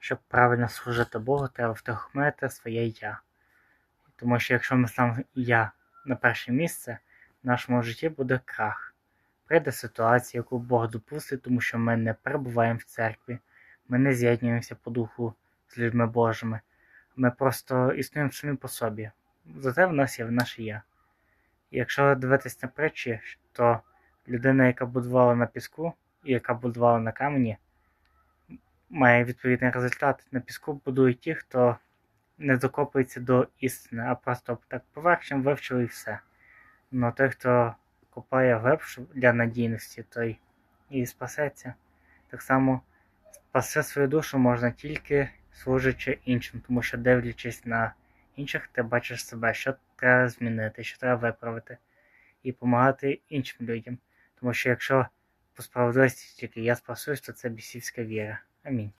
щоб правильно служити Богу, треба втихомирити своє я. Тому що якщо ми ставимо я на перше місце, в нашому житті буде крах. Прийде ситуація, яку Бог допустить, тому що ми не перебуваємо в церкві, ми не з'єднуємося по духу з людьми Божими. Ми просто існуємо самі по собі. Зате в нас є наше я. І якщо дивитись на притчі, то людина, яка будувала на піску і яка будувала на камені, має відповідний результат. На піску будують ті, хто не докопується до істини, а просто так поверхнем вивчили і все. Ну той, хто копає глибше для надійності, той і спасеться. Так само спасти свою душу можна тільки служачи іншим, тому що дивлячись на інших, ти бачиш себе, що треба змінити, що треба виправити, і допомагати іншим людям. Тому що якщо по справедливості тільки я спасусь, то це бісівська віра. Amém.